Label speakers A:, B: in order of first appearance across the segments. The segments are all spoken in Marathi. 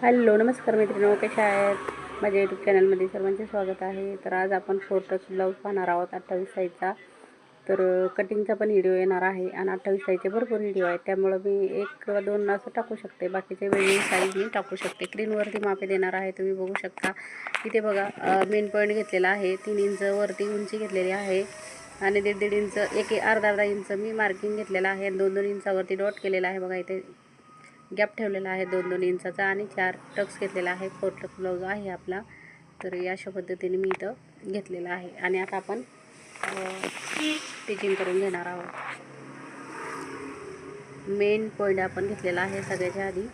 A: हॅलो नमस्कार मित्रांनो कशा आहेत? माझ्या यूट्यूब चॅनलमध्ये सर्वांचे स्वागत आहे. तर आज आपण फोर्टच ब्लाऊज पाहणार आहोत अठ्ठावीस साईजचा. तर कटिंगचा पण व्हिडिओ येणार आहे आणि अठ्ठावीस साईजचे भरपूर व्हिडिओ आहेत. त्यामुळं मी एक किंवा दोन असं टाकू शकते. बाकीचे वेगळी साईज मी टाकू शकते. स्क्रीनवरती मापे देणार आहे तुम्ही बघू शकता. इथे बघा मेन पॉईंट घेतलेला आहे. तीन इंच वरती उंची घेतलेली आहे. आणि दीड दीड इंच एक अर्धा अर्धा इंच मी मार्किंग घेतलेलं आहे. आणि दोन दोन इंचावरती डॉट केलेला आहे. बघा इथे गॅप ठेवलेला आहे दोन दोन इंचाचा आणि चार टक्स घेतलेला आहे. फोर टक्स ब्लाऊज आहे आपला. तर या अशा पद्धतीने मी इथं घेतलेलं आहे. आणि आता आपण स्टिचिंग करून घेणार आहोत. मेन पॉईंट आपण घेतलेला आहे सगळ्याच्या आधी.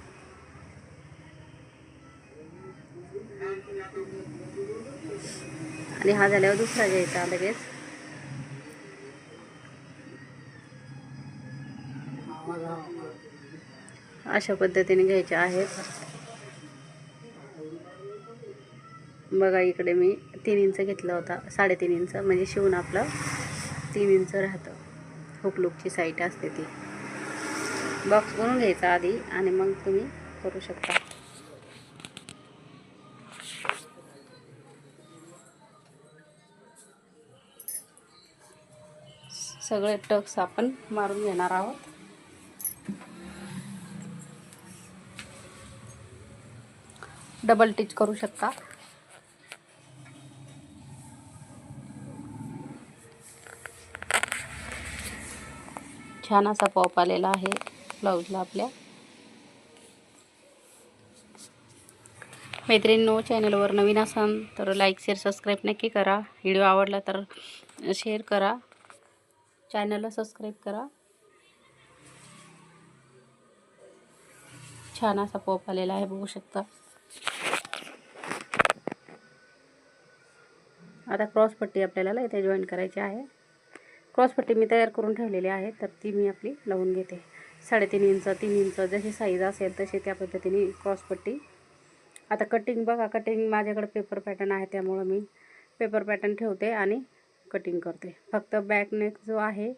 A: आणि हा झाल्यावर दुसरा घ्यायचा लगेच अशा पद्धतीने घ्यायचे आहेत. बघा इकडे मी तीन इंच घेतला होता साडेतीन इंच. म्हणजे शिवून आपलं तीन इंच राहतं. हुकलुकची साईट असते ती. बॉक्स बनवून घ्यायचा आधी आणि मग तुम्ही करू शकता. सगळे टक्स आपण मारून घेणार आहोत. डबल टिच करू शकता. छान असा पॉप आलेला आहे ब्लाऊजला आपल्या. मैत्रिणींनो चॅनलवर नवीन असाल तर लाईक शेअर सबस्क्राईब नक्की करा. व्हिडिओ आवडला तर शेअर करा. चॅनलला सबस्क्राईब करा. छान असा पॉप आलेला आहे बघू शकता. आता क्रॉस पट्टी आपल्याला इथे जॉईन करायची आहे. क्रॉस पट्टी मी तयार करून ठेवलेली आहे तर ती मी आपली लावून घेते. साडेतीन इंच तीन इंच जशी साईज असेल तशी त्या पद्धतीने क्रॉस पट्टी. आता कटिंग बघा कटिंग माझ्याकडे पेपर पॅटर्न आहे त्यामुळं मी पेपर पॅटर्न ठेवते आणि कटिंग करते. फक्त बॅक नेक जो आहे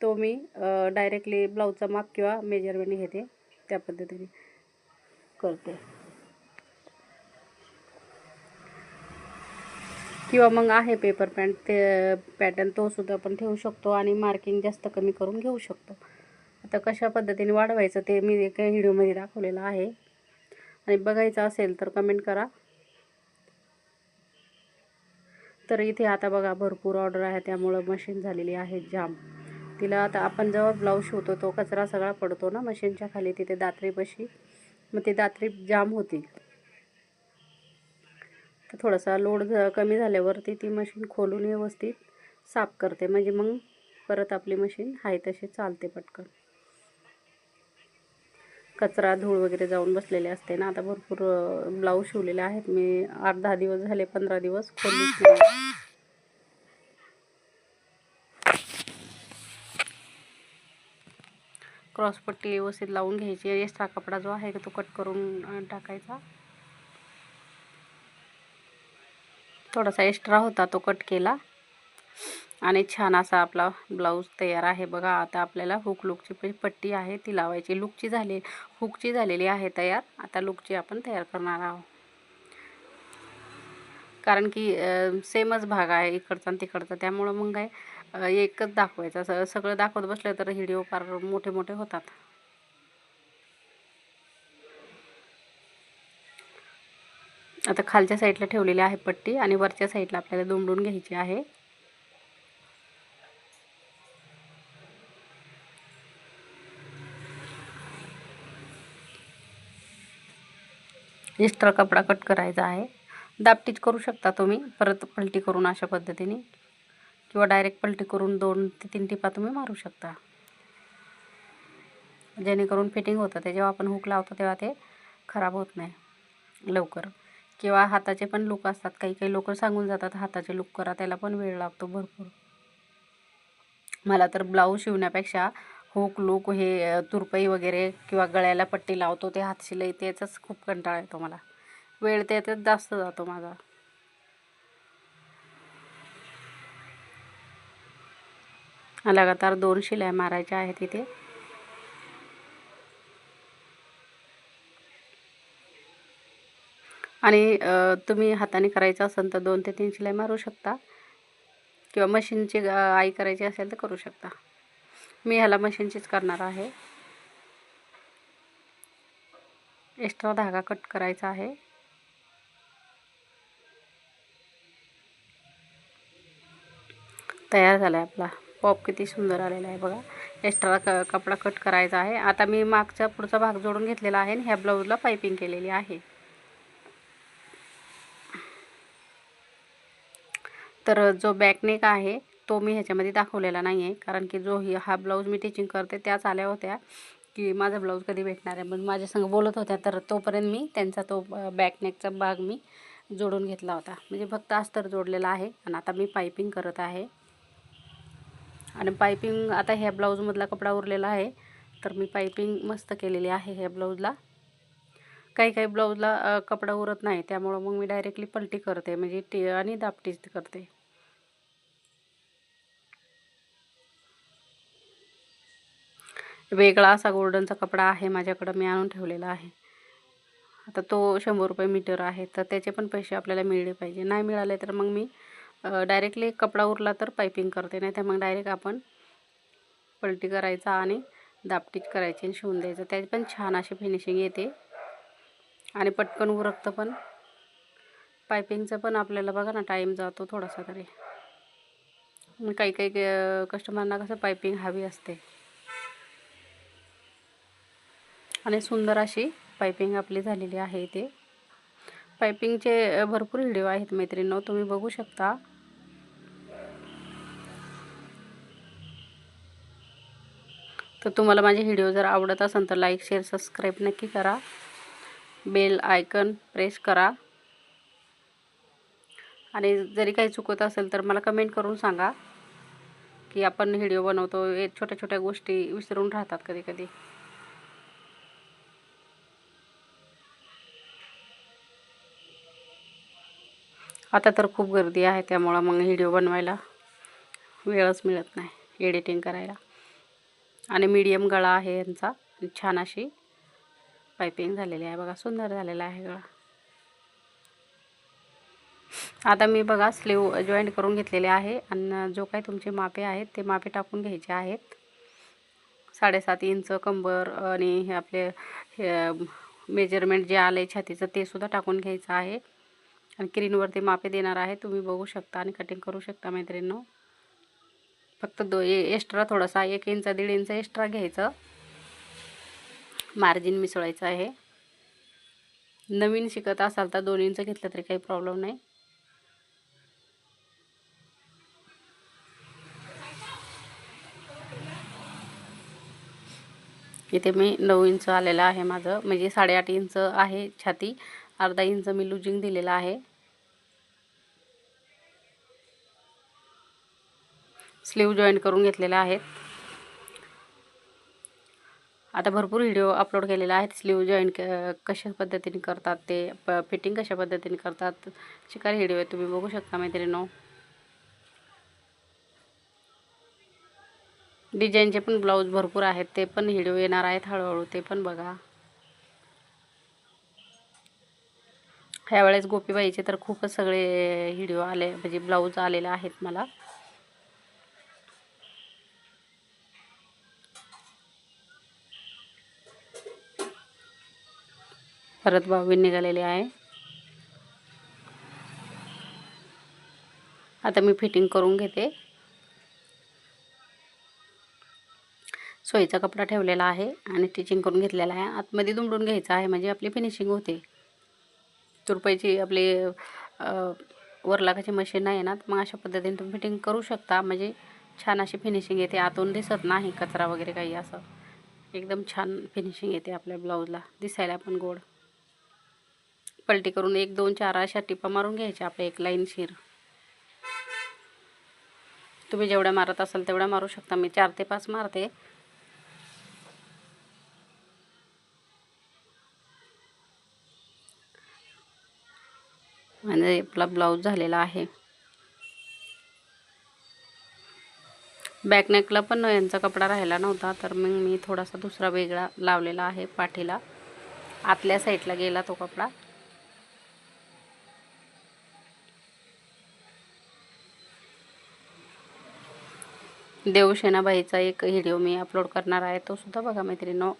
A: तो मी डायरेक्टली ब्लाऊजचा माप किंवा मेजरमेंट घेते त्या पद्धतीने करते. किंवा मग आहे पेपर पॅन्ट ते पॅटर्न तोसुद्धा आपण ठेवू शकतो आणि मार्किंग जास्त कमी करून घेऊ शकतो. आता कशा पद्धतीने वाढवायचं ते मी एका व्हिडिओमध्ये दाखवलेलं आहे. आणि बघायचं असेल तर कमेंट करा. तर इथे आता बघा भरपूर ऑर्डर आहे त्यामुळं मशीन झालेली आहे जाम तिला आता आपण जेव्हा ब्लाऊज शिवतो तो कचरा सगळा पडतो ना मशीनच्या खाली तिथे दात्रीपाशी. मग ती दात्री जाम होती. तर थोडासा लोड कमी झाल्यावरती ती मशीन खोलून व्यवस्थित साफ करते. म्हणजे मग परत आपली मशीन आहे तशी चालते पटकन. कचरा धूळ वगैरे जाऊन बसलेले असते ना. आता भरपूर ब्लाऊज शिवलेले आहेत. मी आठ दहा दिवस झाले पंधरा दिवस खोलली क्रॉसपट्टी व्यवस्थित लावून घ्यायची. एक्स्ट्रा कपडा जो आहे तो कट करून टाकायचा. थोडासा एक्स्ट्रा होता तो कट केला. आणि छान असा आपला ब्लाऊज तयार आहे बघा. आता आपल्याला हुक लुकची पट्टी आहे. ती लावायची. लुकची झाली हुकची झालेली आहे तयार. आता लुकची आपण तयार करणार आहोत. कारण की सेमच भाग आहे इकडचा आणि तिकडचा. त्यामुळं मग काय एकच दाखवायचं. सगळं दाखवत बसलं तर व्हिडिओ फार मोठे मोठे होतात. आता खालच्या साईडला ठेवलेली आहे पट्टी आणि वरच्या साईडला आपल्याला दुमडून घ्यायची आहे. एक्स्ट्रा कपडा कट करायचा आहे. दापटीच करू शकता तुम्ही परत पलटी करून अशा पद्धतीने. किंवा डायरेक्ट पलटी करून दोन ते तीन टिपा तुम्ही मारू शकता. जेणेकरून फिटिंग होतं ते जेव्हा आपण हुक लावतो तेव्हा ते खराब होत नाही लवकर. किंवा हाताचे पण लुक असतात. काही काही लोक सांगून जातात हाताचे लुक करा त्याला पण वेळ लागतो भरपूर. मला तर ब्लाऊज शिवण्यापेक्षा हुक लूक हे तुरपई वगैरे किंवा गळ्याला पट्टी लावतो ते हात शिलाई त्याचाच खूप कंटाळा येतो मला. वेळ त्याच्यात जास्त जातो माझा. लगातार दोन शिलाई मारायच्या आहेत इथे. आणि तुम्ही हाताने करायचं असेल तर दोन ते तीन शिलाई मारू शकता. किंवा मशीनची आई करायची असेल तर करू शकता. मी ह्याला मशीनचीच करणार आहे. एक्स्ट्रा धागा कट करायचा आहे. तयार झाला आहे आपला. पॉप किती सुंदर आलेला आहे बघा. एक्स्ट्रा क कपडा कट करायचा आहे. आता मी मागचा पुढचा भाग जोडून घेतलेला आहे आणि ह्या ब्लाऊजला पायपिंग केलेली आहे. तर जो बॅकनेक आहे तो मी ह्याच्यामध्ये दाखवलेला नाही आहे कारण की जो ही हा ब्लाऊज मी टिचिंग करते त्याच आल्या होत्या की माझा ब्लाऊज कधी भेटणार आहे. मग माझ्यासंग बोलत होत्या तर तोपर्यंत मी त्यांचा तो बॅकनेकचा भाग मी जोडून घेतला होता. म्हणजे फक्त अस्तर जोडलेला आहे आणि आता मी पायपिंग करत आहे. आणि पायपिंग आता ह्या ब्लाऊजमधला कपडा उरलेला आहे तर मी पायपिंग मस्त केलेली आहे ह्या ब्लाऊजला काही काही ब्लाऊजला कपडा उरत नाही त्यामुळं मग मी डायरेक्टली पलटी करते म्हणजे टी आणि दापटीच करते. वेगळा असा गोल्डनचा कपडा आहे माझ्याकडं मी आणून ठेवलेला आहे. आता तो शंभर रुपये मीटर आहे तर त्याचे पण पैसे आपल्याला मिळले पाहिजे. नाही मिळाले तर मग मी डायरेक्टली कपडा उरला तर पायपिंग करते नाही तर मग डायरेक्ट आपण पलटी करायचा आणि दापटीच करायची आणि शिवून द्यायचं. त्याची पण छान अशी फिनिशिंग येते. आणि पटकन उरकतं पण. पायपिंगचं पण आपल्याला बघा ना टाईम जातो थोडासा तरी. काही काही कस्टमरना कसं पायपिंग हवी असते. आणि सुंदर अशी पायपिंग आपली झालेली आहे इथे. पायपिंगचे भरपूर व्हिडिओ आहेत मैत्रिणींनो तुम्ही बघू शकता. तर तुम्हाला माझे व्हिडिओ जर आवडत असेल तर लाईक शेअर सबस्क्राईब नक्की करा. बेल आयकन प्रेस करा. आणि जरी काही चुकत असेल तर मला कमेंट करून सांगा की आपण व्हिडिओ बनवतो हे छोट्या छोट्या गोष्टी विसरून राहतात कधी कधी आता तर खूप गर्दी आहे त्यामुळं मग व्हिडिओ बनवायला वेळच मिळत नाही एडिटिंग करायला. आणि मीडियम गळा आहे यांचा छान अशी पायपिंग झालेली आहे बघा सुंदर झालेला आहे गळा. आता मी बघा स्लीव जॉईंट करून घेतलेले आहे आणि जो काही तुमचे मापे आहेत ते मापे टाकून घ्यायचे आहेत. साडेसात इंच कंबर आणि हे आपले हे मेजरमेंट जे आलं आहे छातीचं ते सुद्धा टाकून घ्यायचं आहे. आणि क्रीनवरती मापे देणार आहे. तुम्ही बघू शकता आणि कटिंग करू शकता मैत्रिणींनो. फक्त दो एक्स्ट्रा थोडासा एक इंच दीड इंच एक्स्ट्रा घ्यायचं. मार्जिन मिसळायचं आहे. नवीन शिकत असाल तर दोन इंच घेतलं तरी काही प्रॉब्लेम नाही. इथे मी नऊ इंच आलेलं आहे माझं. म्हणजे साडेआठ इंच आहे छाती. अर्धा इंच मी लुजिंग दिलेलं आहे. स्लीव जॉईन करून घेतलेला आहेत. आता भरपूर व्हिडिओ अपलोड केलेले आहेत स्लीव जॉईन कशा पद्धतीने करतात ते प फिटिंग कशा पद्धतीने करतात शिकारी व्हिडिओ आहे तुम्ही बघू शकता मैत्रिणीनो. डिझाईनचे पण ब्लाऊज भरपूर आहेत. ते पण व्हिडिओ येणार आहेत हळूहळू. ते पण बघा. ह्यावेळेस गोपीबाईचे तर खूपच सगळे व्हिडिओ आले म्हणजे ब्लाऊज आलेले आहेत मला. परत बावी निघालेले आहे. आता मी फिटिंग करून घेते. सोयीचा कपडा ठेवलेला आहे आणि स्टिचिंग करून घेतलेला आहे. आतमध्ये दुमडून घ्यायचं आहे म्हणजे आपली फिनिशिंग होते. रुपयाची आपली वरलाखाची मशीन नाही ना मग अशा पद्धतीने तुम्ही फिटिंग करू शकता. म्हणजे छान अशी फिनिशिंग येते. आतून दिसत नाही कचरा वगैरे काही असं. एकदम छान फिनिशिंग येते आपल्या ब्लाऊजला दिसायला पण गोड. पलटी करून एक दोन चार अशा टिपा मारून घ्यायच्या आपल्या एक लाईन शिर तुम्ही जेवढ्या मारत असाल तेवढ्या मारू शकता. मी चार ते पाच मारते. आणि आपला ब्लाऊज झालेला आहे. बॅकनेकला पण यांचा कपडा राहिला नव्हता तर मग मी थोडासा दुसरा वेगळा लावलेला आहे पाठीला. आतल्या साईडला गेला तो कपडा. देवसेनाबाईचा एक व्हिडिओ मी अपलोड करणार आहे तो सुद्धा बघा मैत्रिणी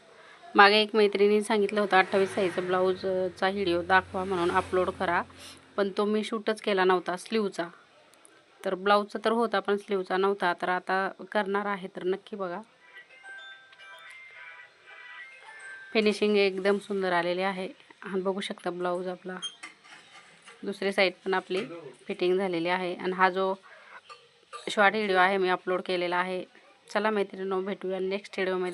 A: मागे एक मैत्रिणी सांगितलं होतं अठ्ठावीस साईजचा ब्लाऊजचा व्हिडिओ दाखवा म्हणून अपलोड करा. पण तो मी शूटच केला नव्हता स्लीवचा. तर ब्लाऊजचा तर होता पण स्लीवचा नव्हता. तर आता करणार आहे तर नक्की बघा. फिनिशिंग एकदम सुंदर आलेली आहे. आणि बघू शकता ब्लाऊज आपला. दुसरी साईड पण आपली फिटिंग झालेली आहे. आणि हा जो शॉर्ट व्हिडिओ आहे मी अपलोड केलेला आहे. चला मैत्रिणी भेटूया नेक्स्ट व्हिडिओमध्ये